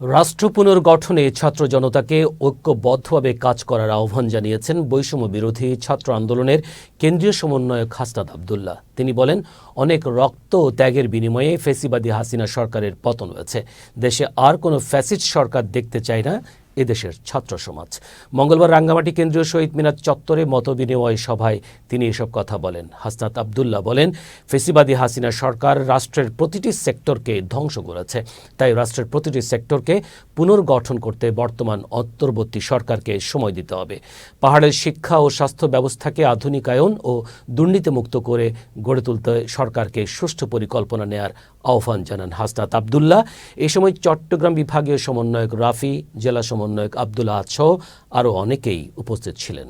রাষ্ট্র পুনর্গঠনে ছাত্র জনতাকে ঐক্যবদ্ধভাবে কাজ করার আহ্বান জানিয়েছেন বৈষম্য বিরোধী ছাত্র আন্দোলনের কেন্দ্রীয় সমন্বয়ক হাস্তাদ আবদুল্লাহ। তিনি বলেন, অনেক রক্ত ও ত্যাগের বিনিময়ে ফেসিবাদী হাসিনা সরকারের পতন হয়েছে। দেশে আর কোনো ফ্যাসিস্ট সরকার দেখতে চায় না এদেশের ছাত্র সমাজ। মঙ্গলবার রাঙ্গামাটি কেন্দ্রীয় শহীদ মিনার চত্বরে মতবিনিময় সভায় তিনি এসব কথা বলেন। হাসনাত আবদুল্লাহ বলেন, ফেসিবাদী হাসিনা সরকার রাষ্ট্রের প্রতিটি সেক্টরকে ধ্বংস করেছে। তাই রাষ্ট্রের প্রতিটি সেক্টরকে পুনর্গঠন করতে বর্তমান অন্তর্বর্তী সরকারকে সময় দিতে হবে। পাহাড়ের শিক্ষা ও স্বাস্থ্য ব্যবস্থাকে আধুনিকায়ন ও দুর্নীতিমুক্ত করে গড়ে তুলতে সরকারকে সুষ্ঠু পরিকল্পনা নেয়ার আহ্বান জানান হাসনাত আবদুল্লাহ। এই সময় চট্টগ্রাম বিভাগীয় সমন্বয়ক রাফি, জেলা সমন্বয়ক আবদুল্লাহ সহ আরও অনেকেই উপস্থিত ছিলেন।